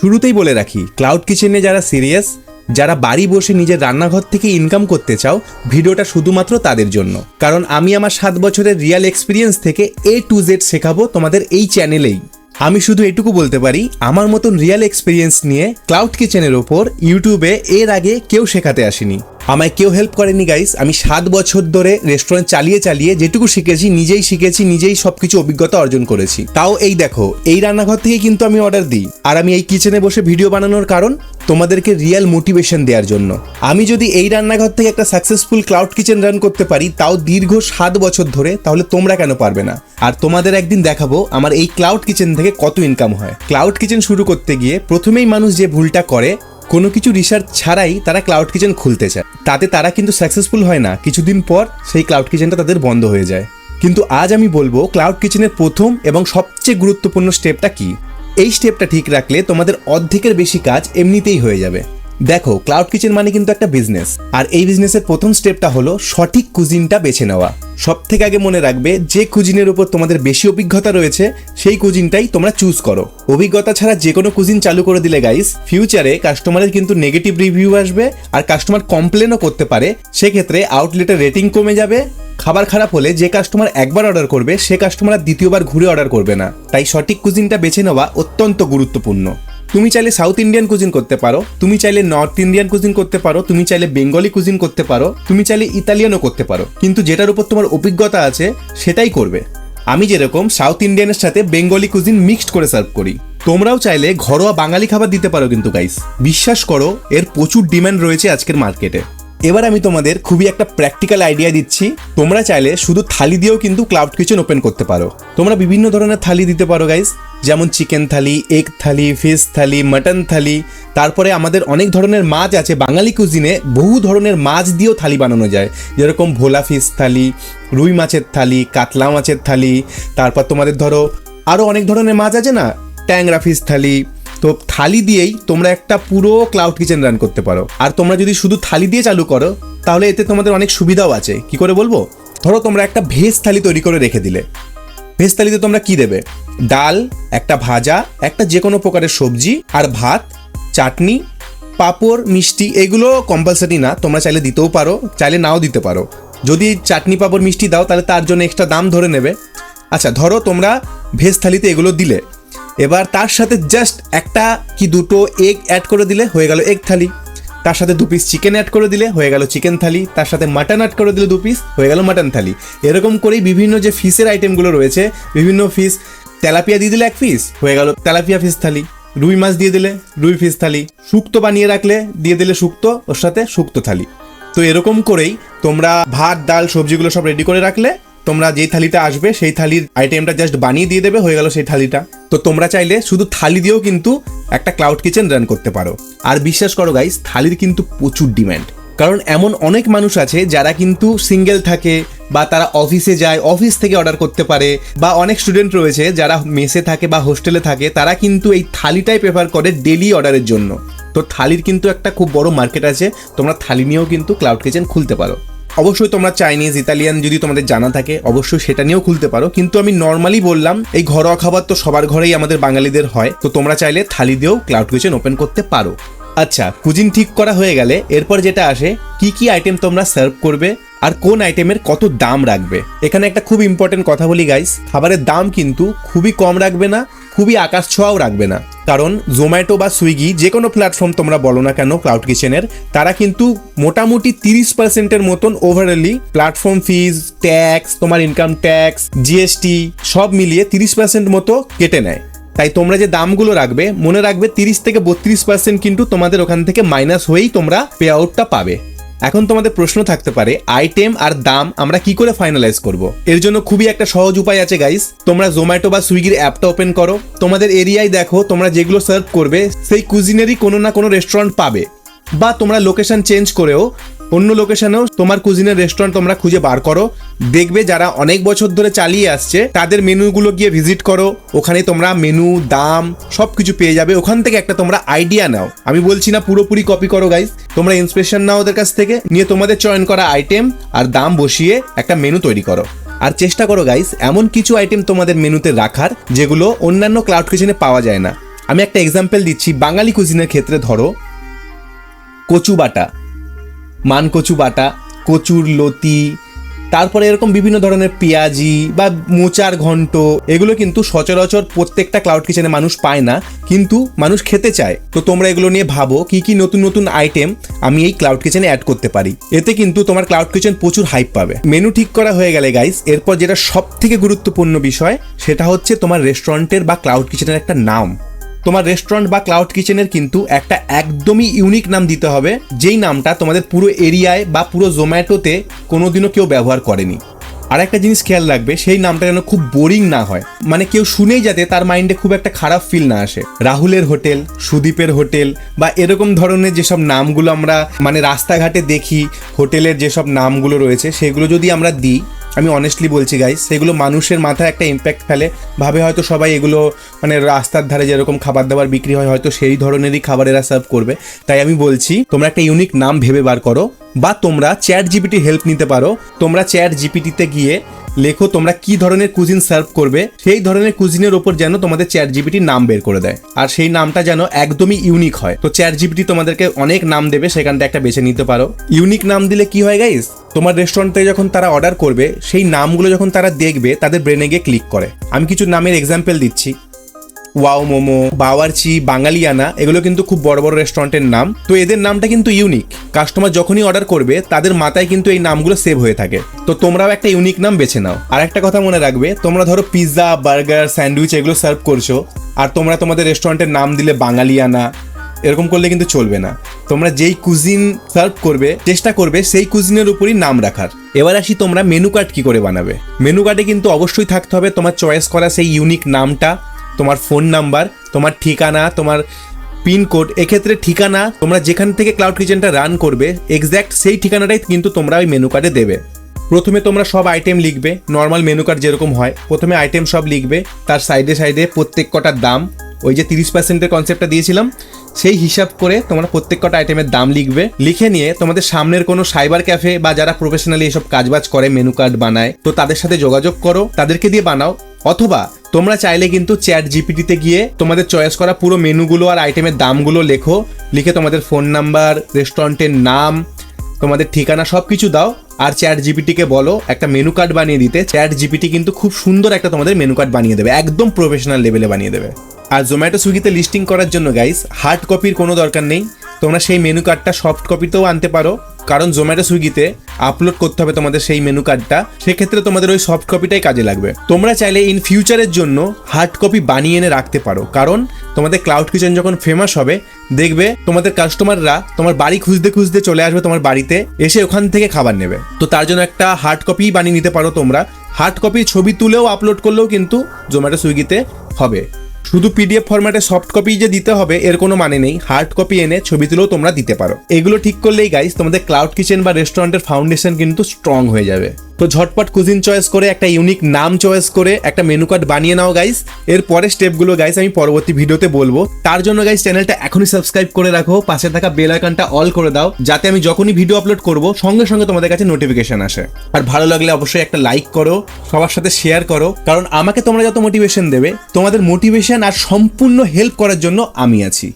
শুরুতেই বলে রাখি ক্লাউড কিচেনে যারা সিরিয়াস যারা বাড়ি বসে নিজের রান্নাঘর থেকে ইনকাম করতে চাও, ভিডিওটা শুধুমাত্র তাদের জন্য। কারণ আমি আমার সাত বছরের রিয়াল এক্সপিরিয়েন্স থেকে এ টু জেড শেখাবো তোমাদের এই চ্যানেলেই আমি শুধু এটুকু বলতে পারি, আমার মতন রিয়াল এক্সপিরিয়েন্স নিয়ে ক্লাউড কিচেনের ওপর ইউটিউবে এর আগে কেউ শেখাতে আসেনি। আমায় কেউ হেল্প করেনি গাইস আমি সাত বছর ধরে রেস্টুরেন্ট চালিয়ে চালিয়ে যেটুকু শিখেছি, নিজেই শিখেছি, নিজেই সবকিছু অভিজ্ঞতা অর্জন করেছি। তাও এই দেখো, এই রান্নাঘর থেকে কিন্তু আমি অর্ডার দিই। আর আমি এই কিচেনে বসে ভিডিও বানানোর কারণ তোমাদেরকে রিয়েল মোটিভেশন দেওয়ার জন্য। আমি যদি এই রান্নাঘর থেকে একটা সাকসেসফুল ক্লাউড কিচেন রান করতে পারি, তাও দীর্ঘ সাত বছর ধরে, তাহলে তোমরা কেন পারবে না? আর তোমাদের একদিন দেখাবো আমার এই ক্লাউড কিচেন থেকে কত ইনকাম হয়। ক্লাউড কিচেন শুরু করতে গিয়ে প্রথমেই মানুষ যে ভুলটা করে কোনো কিছু রিসার্চ ছাড়াই তারা ক্লাউড কিচেন খুলতে চায়। তাতে তারা কিন্তু সাকসেসফুল হয় না। কিছুদিন পর সেই ক্লাউড কিচেনটা তাদের বন্ধ হয়ে যায়। কিন্তু আজ আমি বলব ক্লাউড কিচেনের প্রথম এবং সবচেয়ে গুরুত্বপূর্ণ স্টেপটা কি? এই স্টেপটা ঠিক রাখলে তোমাদের অর্ধেকের বেশি কাজ এমনিতেই হয়ে যাবে। দেখো ক্লাউড কিচেন মানে কিন্তু একটা বিজনেস আর এই বিজনেসের প্রথম স্টেপটা হলো সঠিক কুজিনটা বেছে নেওয়া। সব থেকে আগে মনে রাখবে, যে কুজিনের উপর তোমাদের বেশি অভিজ্ঞতা রয়েছে, সেই কুজিনটাই তোমরা চুজ করো। অভিজ্ঞতা ছাড়া যে কোনো কুজিন চালু করে দিলে গাইস ফিউচারে কাস্টমারের কিন্তু নেগেটিভ রিভিউ আসবে আর কাস্টমার কমপ্লেনও করতে পারে। সেক্ষেত্রে আউটলেটের রেটিং কমে যাবে। খাবার খারাপ হলে যে কাস্টমার একবার অর্ডার করবে, সে কাস্টমার দ্বিতীয়বার ঘুরে অর্ডার করবে না। তাই সঠিক কুজিনটা বেছে নেওয়া অত্যন্ত গুরুত্বপূর্ণ। তুমি চাইলে সাউথ ইন্ডিয়ান কুজিন করতে পারো, তুমি চাইলে নর্থ ইন্ডিয়ান কুজিন করতে পারো, তুমি চাইলে বেঙ্গলি কুজিন করতে পারো, তুমি চাইলে ইতালিয়ানও করতে পারো। কিন্তু যেটার উপর তোমার অভিজ্ঞতা আছে, সেটাই করবে। আমি যেরকম সাউথ ইন্ডিয়ানের সাথে বেঙ্গলি কুজিন মিক্সড করে সার্ভ করি, তোমরাও চাইলে ঘরোয়া বাঙালি খাবার দিতে পারো কিন্তু গাইস বিশ্বাস করো, এর প্রচুর ডিমান্ড রয়েছে আজকের মার্কেটে এবার আমি তোমাদের খুবই একটা প্র্যাকটিক্যাল আইডিয়া দিচ্ছি। তোমরা চাইলে শুধু থালি দিয়েও কিন্তু ক্লাউড কিচেন ওপেন করতে পারো। তোমরা বিভিন্ন ধরনের থালি দিতে পারো গাইস যেমন chicken thali egg thali fish thali mutton thali. তারপরে আমাদের অনেক ধরনের মাছ আছে। বাঙালি কুজিনে বহু ধরনের মাছ দিয়েও থালি বানানো যায়। যেরকম ভোলা ফিশ থালি, রুই মাছের থালি, কাতলা মাছের থালি। তারপর তোমাদের ধরো আরও অনেক ধরনের মাছ আছে না? ট্যাংরা ফিশ থালি তো থালি দিয়েই তোমরা একটা পুরো ক্লাউড কিচেন রান করতে পারো। আর তোমরা যদি শুধু থালি দিয়ে চালু করো, তাহলে এতে তোমাদের অনেক সুবিধাও আছে। কি করে বলব? ধরো তোমরা একটা ভেজ থালি তৈরি করে রেখে দিলে। ভেজ থালিতে তোমরা কি দেবে? ডাল, একটা ভাজা, একটা যে কোনো প্রকারের সবজি আর ভাত, চাটনি, পাঁপড়, মিষ্টি, এগুলো কম্পালসারি না, তোমরা চাইলে দিতেও পারো, চাইলে নাও দিতে পারো। যদি চাটনি, পাঁপড়, মিষ্টি দাও, তাহলে তার জন্য এক্সট্রা দাম ধরে নেবে। আচ্ছা ধরো তোমরা ভেজ থালিতে এগুলো দিলে। এবার তার সাথে জাস্ট একটা কি দুটো এগ অ্যাড করে দিলে হয়ে গেল এগ থালি তার সাথে দু পিস চিকেন অ্যাড করে দিলে হয়ে গেল চিকেন থালি তার সাথে মাটন অ্যাড করে দিলে দু পিস হয়ে গেল মাটন থালি এরকম করেই বিভিন্ন যে ফিশের আইটেমগুলো রয়েছে, বিভিন্ন ফিশ তেলাপিয়া দিয়ে দিলে এক পিস হয়ে গেল তেলাপিয়া ফিশ থালি রুই মাছ দিয়ে দিলে রুই ফিশ থালি শুক্তো বানিয়ে রাখলে দিয়ে দিলে শুক্তো, ওর সাথে শুক্তো থালি তো এরকম করেই তোমরা ভাত, ডাল, সবজিগুলো সব রেডি করে রাখলে তোমরা যেই থালিটা আসবে, সেই থালির আইটেমটা জাস্ট বানিয়ে দিয়ে দেবে, হয়ে গেল সেই থালিটা। তো তোমরা চাইলে শুধু থালি দিয়েও কিন্তু একটা ক্লাউড কিচেন রান করতে পারো। আর বিশ্বাস করো গাইস থালির কিন্তু প্রচুর ডিম্যান্ড কারণ এমন অনেক মানুষ আছে যারা কিন্তু সিঙ্গেল থাকে বা তারা অফিসে যায় অফিস থেকে অর্ডার করতে পারে, বা অনেক স্টুডেন্ট রয়েছে যারা মেসে থাকে বা হোস্টেলে থাকে, তারা কিন্তু এই থালিটাই প্রেফার করে ডেলি অর্ডারের জন্য। তো থালির কিন্তু একটা খুব বড় মার্কেট আছে, তোমরা থালি নিয়েও কিন্তু ক্লাউড কিচেন খুলতে পারো। অবশ্যই তোমরা চাইনিজ ইতালিয়ান যদি তোমাদের জানা থাকে, অবশ্যই সেটা নিয়েও খুলতে পারো। কিন্তু আমি নর্মালি বললাম, এই ঘরোয়া খাবার তো সবার ঘরেই আমাদের বাঙালিদের হয়। তো তোমরা চাইলে থালি দিয়েও ক্লাউড কিচেন ওপেন করতে পারো। আচ্ছা কুজিন ঠিক করা হয়ে গেলে, এরপর যেটা আসে, কি কি আইটেম তোমরা সার্ভ করবে? আর কোন আইটেমের কত দাম রাখবে? এখানে একটা খুব ইম্পর্টেন্ট কথা বলি গাইস খাবারের দাম কিন্তু খুবই কম রাখবে না, খুবই আকাশ ছোঁয়াও রাখবে না। কারণ জোম্যাটো বা সুইগি যে কোনো প্ল্যাটফর্ম তোমরা বলো না কেন ক্লাউড কিচেনের তারা কিন্তু মোটামুটি তিরিশ পার্সেন্টের মতন ওভারঅলি প্ল্যাটফর্ম ফিজ ট্যাক্স তোমার ইনকাম ট্যাক্স জিএসটি সব মিলিয়ে তিরিশ পার্সেন্ট মতো কেটে নেয়। তাই তোমরা যে দামগুলো রাখবে, মনে রাখবে তিরিশ থেকে বত্রিশ পার্সেন্ট কিন্তু তোমাদের ওখান থেকে মাইনাস হয়েই তোমরা পে আউটটা পাবে। এখন তোমাদের প্রশ্ন থাকতে পারে আইটেম আর দাম আমরা কি করে ফাইনালাইজ করব? এর জন্য খুবই একটা সহজ উপায় আছে গাইস তোমরা জোম্যাটো বা সুইগির অ্যাপটা ওপেন করো। তোমাদের এরিয়ায় দেখো, তোমরা যেগুলো সার্ভ করবে, সেই কুজিনেরই কোনো না কোনো রেস্টুরেন্ট পাবে। বা তোমরা লোকেশন চেঞ্জ করেও অন্য লোকেশনেও তোমার কুজিনের রেস্টুরেন্ট তোমরা খুঁজে বার করো। দেখবে যারা অনেক বছর ধরে চালিয়ে আসছে, তাদের মেনুগুলো গিয়ে ভিজিট করো। ওখানে তোমরা মেনু দাম সব কিছু পেয়ে যাবে। ওখান থেকে একটা তোমরা আইডিয়া নাও। আমি বলছি না পুরোপুরি কপি করো গাইজ তোমরা ইন্সপিরেশন নাও ওদের কাছ থেকে। নিয়ে তোমাদের চয়ন করা আইটেম আর দাম বসিয়ে একটা মেনু তৈরি করো। আর চেষ্টা করো গাইস এমন কিছু আইটেম তোমাদের মেনুতে রাখার, যেগুলো অন্যান্য ক্লাউড কিচেনে পাওয়া যায় না। আমি একটা এক্সাম্পল দিচ্ছি। বাঙালি কুজিনের ক্ষেত্রে ধরো, কচু বাটা। মান কচু বাটা, কচুর লতি, তারপরে এরকম বিভিন্ন ধরনের পেঁয়াজি বা মোচার ঘন্ট, এগুলো কিন্তু সচরাচর প্রত্যেকটা ক্লাউড কিচেনে মানুষ পায় না, কিন্তু মানুষ খেতে চায়। তো তোমরা এগুলো নিয়ে ভাবো, কি কি নতুন নতুন আইটেম আমি এই ক্লাউড কিচেনে অ্যাড করতে পারি। এতে কিন্তু তোমার ক্লাউড কিচেন প্রচুর হাইপ পাবে। মেনু ঠিক করা হয়ে গেলে গাইস এরপর যেটা সব থেকে গুরুত্বপূর্ণ বিষয়, সেটা হচ্ছে তোমার রেস্টুরেন্টের বা ক্লাউড কিচেনের একটা নাম। তোমার রেস্টুরেন্ট বা ক্লাউড কিচেনের কিন্তু একটা একদমই ইউনিক নাম দিতে হবে, যেই নামটা তোমাদের পুরো এরিয়ায় বা পুরো জোম্যাটোতে কোনোদিনও কেউ ব্যবহার করেনি। আর একটা জিনিস খেয়াল রাখবে, সেই নামটা যেন খুব বোরিং না হয়। মানে কেউ শুনেই যাতে তার মাইন্ডে খুব একটা খারাপ ফিল না আসে। রাহুলের হোটেল, সুদীপের হোটেল বা এরকম ধরনের যেসব নামগুলো আমরা মানে রাস্তাঘাটে দেখি, হোটেলের যেসব নামগুলো রয়েছে, সেগুলো যদি আমরা দিই আমি অনেস্টলি বলছি গাইস সেগুলো মানুষের মাথায় একটা ইম্প্যাক্ট ফেলে। ভাবে হয়তো সবাই এগুলো মানে রাস্তার ধারে যেরকম খাবার দাবার বিক্রি হয়, হয়তো সেই ধরনেরই খাবার এরা সার্ভ করবে। তাই আমি বলছি, তোমরা একটা ইউনিক নাম ভেবে বার করো, বা তোমরা চ্যাট জিপিটি হেল্প নিতে পারো। তোমরা চ্যাট জিপিটিতে গিয়ে লেখো তোমরা কি ধরনের কুজিন সার্ভ করবে, সেই ধরনের কুজিনের ওপর যেন তোমাদের চ্যাট জিবিটি নাম বের করে দেয়। আর সেই নামটা যেন একদমই ইউনিক হয়। তো চ্যাট জিবিটি তোমাদেরকে অনেক নাম দেবে সেখানটা একটা বেছে নিতে পারো। ইউনিক নাম দিলে কি হয় গাইস তোমার রেস্টুরেন্টে যখন তারা অর্ডার করবে, সেই নামগুলো যখন তারা দেখবে, তাদের ব্রেনে গিয়ে ক্লিক করে। আমি কিছু নামের এক্সাম্পল দিচ্ছি। ওয়াও মোমো, বাওয়ারচি, বাঙালিয়ানা, এগুলো কিন্তু খুব বড় বড় রেস্টুরেন্টের নাম। তো এদের নামটা কিন্তু ইউনিক কাস্টমার যখনই অর্ডার করবে, তাদের মাথায় কিন্তু এই নামগুলো সেভ হয়ে থাকে। তো তোমরাও একটা ইউনিক নাম বেছে নাও। আর একটা কথা মনে রাখবে, তোমরা ধরো পিৎজা বার্গার স্যান্ডউইচ এগুলো সার্ভ করছ, আর তোমরা তোমাদের রেস্টুরেন্টের নাম দিলে বাঙালিয়ানা, এরকম করলে কিন্তু চলবে না। তোমরা যেই কুজিন সার্ভ করবে, চেষ্টা করবে সেই কুজিনের উপরই নাম রাখার। এবার আসি তোমরা মেনু কার্ড কি করে বানাবে। মেনু কার্ডে কিন্তু অবশ্যই থাকতে হবে তোমার চয়েস করা সেই ইউনিক নামটা তোমার ফোন নাম্বার তোমার ঠিকানা, তোমার পিনকোড এক্ষেত্রে ঠিকানা তোমরা যেখান থেকে ক্লাউড কিচেনটা রান করবে এক্স্যাক্ট সেই ঠিকানাটাই কিন্তু তোমরা ওই মেনু কার্ডে দেবে। প্রথমে তোমরা সব আইটেম লিখবে নর্মাল মেনু কার্ড যেরকম হয়, প্রথমে আইটেম সব লিখবে, তার সাইডে সাইডে প্রত্যেক কটার দাম, ওই যে তিরিশ পার্সেন্টের কনসেপ্টটা দিয়েছিলাম, সেই হিসাব করে তোমরা প্রত্যেক কটা আইটেমের দাম লিখবে, লিখে নিয়ে তোমাদের সামনের কোনো সাইবার ক্যাফে বা যারা প্রফেশনালি এসব কাজবাজ করে মেনু কার্ড বানায়, তো তাদের সাথে যোগাযোগ করো, তাদেরকে দিয়ে বানাও, অথবা তোমরা চাইলে কিন্তু চ্যাট জিপিটিতে গিয়ে তোমাদের চয়েস করা পুরো মেনুগুলো আর আইটেমের দামগুলো লেখো। লিখে তোমাদের ফোন নাম্বার রেস্টুরেন্টের নাম, তোমাদের ঠিকানা সব কিছু দাও। আর চ্যাট জিপিটিকে বলো, একটা মেনু কার্ড বানিয়ে দিতে। চ্যাট জিপিটি কিন্তু খুব সুন্দর একটা তোমাদের মেনু কার্ড বানিয়ে দেবে। একদম প্রফেশনাল লেভেলে বানিয়ে দেবে। আর জোম্যাটো সুইগিতে লিস্টিং করার জন্য গাইস হার্ড কপির কোনো দরকার নেই। তোমরা সেই মেনু কার্ডটা সফট কপিতেও আনতে পারো। কারণ জোম্যাটো সুইগিতে আপলোড করতে হবে তোমাদের সেই মেনু কার্ডটা সেক্ষেত্রে তোমাদের ওই সফট কপিটাই কাজে লাগবে। তোমরা চাইলে ইন ফিউচারের জন্য হার্ড কপি বানিয়ে এনে রাখতে পারো, কারণ তোমাদের ক্লাউড কিচেন যখন ফেমাস হবে, দেখবে তোমাদের কাস্টমাররা তোমার বাড়ি খুঁজতে খুঁজতে চলে আসবে তোমার বাড়িতে, এসে ওখান থেকে খাবার নেবে। তো তার জন্য একটা হার্ড কপি বানিয়ে নিতে পারো তোমরা। হার্ড কপির ছবি তুলেও আপলোড করলেও কিন্তু জোম্যাটো সুইগিতে হবে। শুধু পিডিএফ ফরম্যাটে সফট কপি যে দিতে হবে, এর কোনো মানে নেই। হার্ড কপি এনে ছবি তুলেও তোমরা দিতে পারো। এগুলো ঠিক করলেই গাইস তোমাদের ক্লাউড কিচেন বা রেস্টুরেন্টের ফাউন্ডেশন কিন্তু স্ট্রং হয়ে যাবে। তো ঝটপট কুজিন চয়েস করে, একটা ইউনিক নাম চয়েস করে, একটা মেনু কার্ড বানিয়ে নাও গাইস এর পরে স্টেপগুলো গাইস আমি পরবর্তী ভিডিওতে বলব। তার জন্য গাইস চ্যানেলটা এখনই সাবস্ক্রাইব করে রাখো, পাশে থাকা বেল আইকনটা অল করে দাও, যাতে আমি যখনই ভিডিও আপলোড করব, সঙ্গে সঙ্গে তোমাদের কাছে নোটিফিকেশন আসে। আর ভালো লাগলে অবশ্যই একটা লাইক করো, সবার সাথে শেয়ার করো, কারণ আমাকে তোমরা যত মোটিভেশন দেবে, তোমাদের মোটিভেশন আর সম্পূর্ণ হেল্প করার জন্য আমি আছি।